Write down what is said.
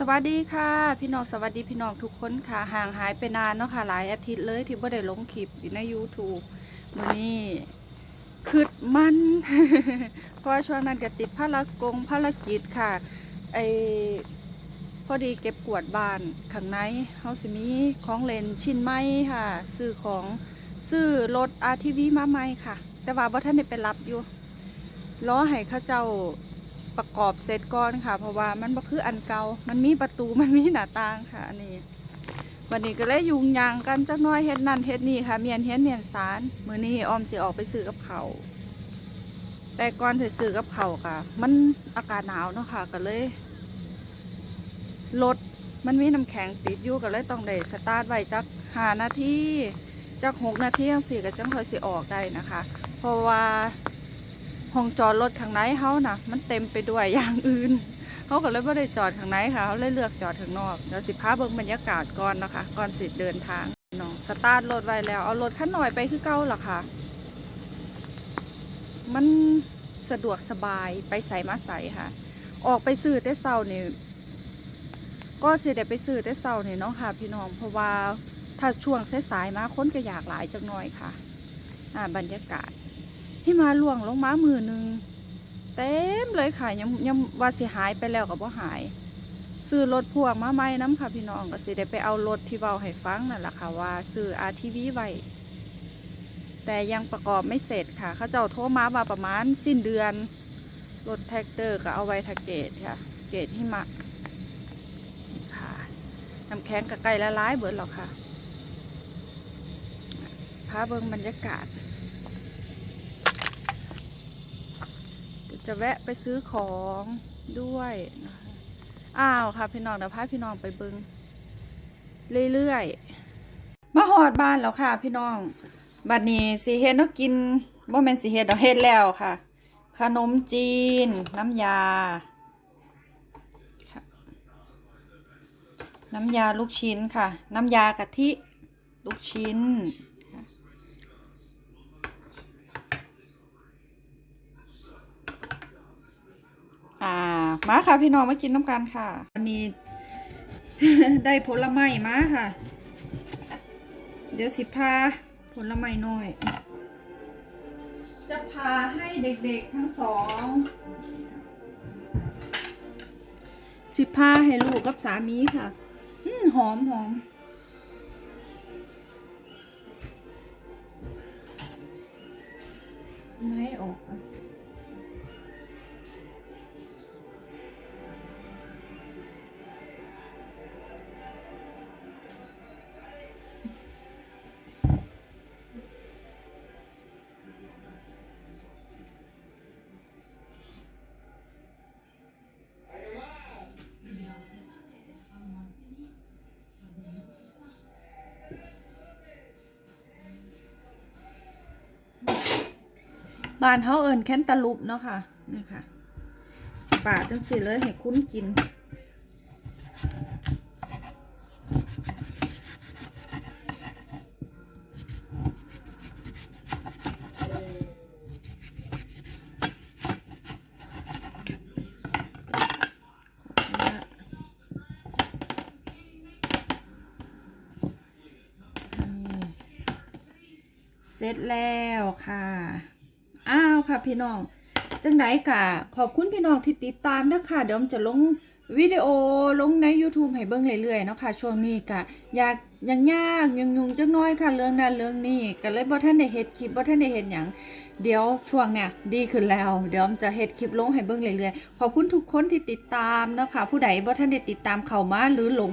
สวัสดีค่ะ พี่น้องสวัสดีพี่น้องทุกคนค่ะห่างหายไปนานเนาะค่ะหลายอาทิตย์เลยที่บ่ได้ลงคลิปอยู่ใน YouTube มื้อนี้คืดมัน เพราะว่าช่วงนั้นก็ติดภารกงภารกิจค่ะไอพอดีเก็บกวาดบ้านข้างในเฮาสิมีของเล่นชิ้นใหม่ค่ะ ซื้อของซื้อรถ RTV มาใหม่ค่ะ แต่ว่าบ่ทันได้ไปรับอยู่รอให้เขาเจ้า ประกอบเสร็จก่อนค่ะ เพราะว่ามันบ่คืออันเก่ามันมีประตูมันมีหน้าต่างค่ะอันนี้ วันนี้ก็เลยยุงยางกันจักหน้อยเฮ็ดนั่นเฮ็ดนี่ค่ะ เมียนเฮ็ดเมียนสารมือนี้ออมสิออกไปซื้อกับเขาแต่ก่อนสิซื้อกับเขาค่ะ มันอากาศหนาวเนาะค่ะก็เลยรถมันมีน้ำแข็งติดอยู่ก็เลยต้องได้สตาร์ทไว้จักห้านาทีจักหกนาทีจังสี่ก็จังค่อยสิออกได้นะคะ เพราะว่า ห้องจอดรถข้างในเขานะมันเต็มไปด้วยอย่างอื่นเขาก็เลยไม่ได้จอดข้างในค่ะเขาเลยเลือกจอดข้างนอกเดี๋ยวสิพาเบิ่งบรรยากาศก่อนนะคะก่อนสิเดินทางน้องสตาร์ทรถไว้แล้ว เอารถขั้นหน่อยไปคือเก้าล่ะค่ะ มันสะดวกสบายไปใส่มาใส่ค่ะ ออกไปซื้อแต่เช้านี่ก็สิได้ไปซื้อแต่เช้านี่เนาะค่ะ พี่น้องเพราะว่าถ้าช่วงสายๆมาคนก็อยากหลายจังหน่อยค่ะ อ่าบรรยากาศ ที่มาล่วงลงมามือหนึ่งเต็มเลยค่ะยังยังว่าสิหายไปแล้วกับว่าหาย ซื้อรถพ่วงมาใหม่น้ำค่ะพี่น้องก็สิได้ไปเอารถที่เบาให้ฟังนั่นแหละค่ะว่าซื้อ RTV ไว้แต่ยังประกอบไม่เสร็จค่ะเขาเจ้าโทรมาว่าประมาณสิ้นเดือนรถแท็กเตอร์ก็เอาไว้ทาเกตค่ะ เกตหิมะค่ะน้ำแข็งกับไก่ละลายเบิดหรอกค่ะพาเบิ่งบรรยากาศ จะแวะไปซื้อของด้วยนะคะอ้าวค่ะพี่น้องเดี๋ยวพาพี่น้องไปเบิงเรื่อยๆมาหอดบ้านแล้วค่ะ พี่น้องบัดนี้สีเฮ็ดเนากินบ่แม่นสีเฮ็ดดอกเฮ็ดแล้วค่ะ ขนมจีน น้ำยา น้ำยาลูกชิ้นค่ะ น้ำยากะทิ ลูกชิ้น อ่า มาค่ะพี่น้องมากินน้ำกันค่ะวันนี้ ได้ผลไม้มาค่ะ เดี๋ยวสิพาผลไม้น้อย จะพาให้เด็กๆทั้งสองสิพาให้ลูกกับสามีค่ะหอมหอม บ้านเขาเอิญแคนตาลูปเนาะค่ะนี่ค่ะป่าจังสิเลยให้คุ้นกินเสร็จแล้วค่ะ ค่ะพี่น้อง จังไดกะขอบคุณพี่น้องที่ติดตามนะคะเดี๋ยวจะลงวิดีโอลงใน YouTube ให้เบิ่งเรื่อยๆเนาะค่ะช่วงนี้กะอยากยังยากยังยุงจักหน้อยค่ะ เรื่องนั้นเรื่องนี้ก็เลยบ่ท่านได้เฮ็ดคลิปบ่ท่านได้เฮ็ดหยังเดี๋ยวช่วงเนี้ยดีขึ้นแล้ว เดี๋ยวจะเฮ็ดคลิปลงให้เบิ่งเรื่อยๆขอบคุณทุกคนที่ติดตามนะคะผู้ใดบ่ท่านได้ติดตามเข้ามาหรือหลง